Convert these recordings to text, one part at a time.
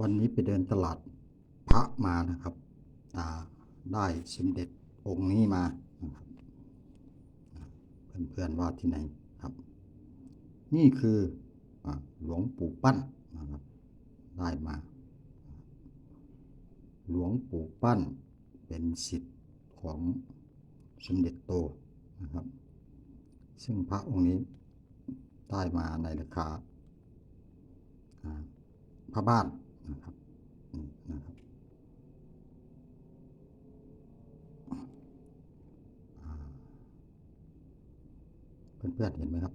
วันนี้ไปเดินตลาดพระมานะครับได้สมเด็จองค์นี้มานะครับเพื่อนๆว่าที่ไหนครับ นี่คืออหลวงปู่ปั้นนะครับ ได้มา หลวงปู่ปั้นเป็นสิทธิ์ของสมเด็จโตนะครับ ซึ่งพระองค์นี้ได้มาในราคาพระบ้านนะครับนี่นะครับอ่า เพื่อนๆเห็นไหมครับ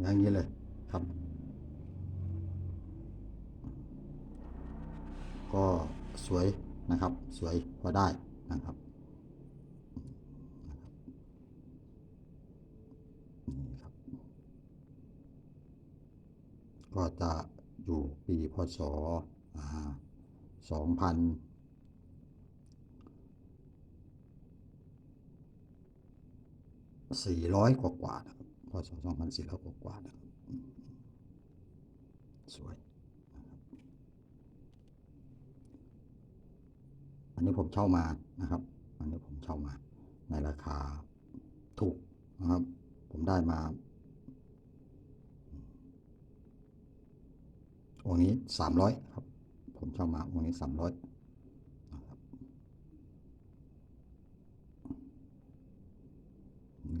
อย่างนี้เลยครับ ก็สวยนะครับ สวยพอได้นะครับก็จะอยู่ปีพศส สี่ร้อยกว่ากว่านะครัสี่ร้อยกว่ากว่านะสวย อันนี้ผมเช่ามานะครับ อันนี้ผมเช่ามา ในราคาถูกนะครับ ผมได้มาองนี้สามร้อยครับ ผมเช่ามาองนี้สามร้อย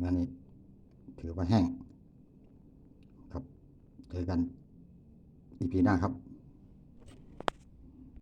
งานนี้ถือว่าแห้ง ครับ เจอกันอีพีหน้าครับ